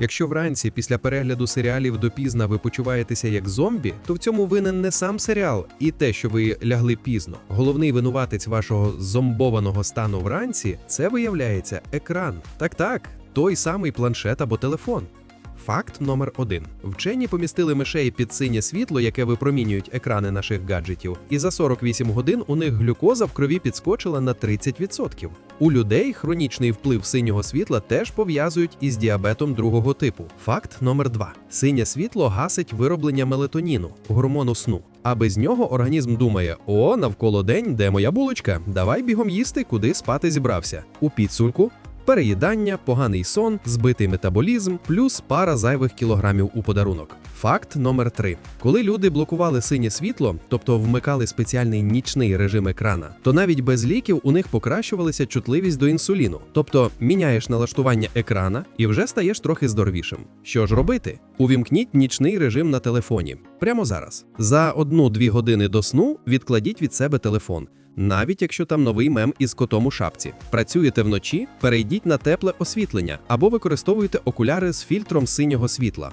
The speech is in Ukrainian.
Якщо вранці після перегляду серіалів допізна ви почуваєтеся як зомбі, то в цьому винен не сам серіал і те, що ви лягли пізно. Головний винуватець вашого зомбованого стану вранці це виявляється екран. Так так, той самий планшет або телефон. Факт номер один: вчені помістили мишей під синє світло, яке випромінюють екрани наших гаджетів, і за 48 годин у них глюкоза в крові підскочила на 30%. У людей хронічний вплив синього світла теж пов'язують із діабетом другого типу. Факт номер два: синє світло гасить вироблення мелатоніну, гормону сну. А без нього організм думає: о, навколо день, де моя булочка? Давай бігом їсти, куди спати зібрався. У підсумку Переїдання, поганий сон, збитий метаболізм, плюс пара зайвих кілограмів у подарунок. Факт номер 3. Коли люди блокували синє світло, тобто вмикали спеціальний нічний режим екрана, то навіть без ліків у них покращувалася чутливість до інсуліну. Тобто міняєш налаштування екрана і вже стаєш трохи здоровішим. Що ж робити? Увімкніть нічний режим на телефоні прямо зараз. За 1-2 години до сну відкладіть від себе телефон. Навіть якщо там новий мем із котом у шапці. Працюєте вночі, перейдіть на тепле освітлення або використовуйте окуляри з фільтром синього світла.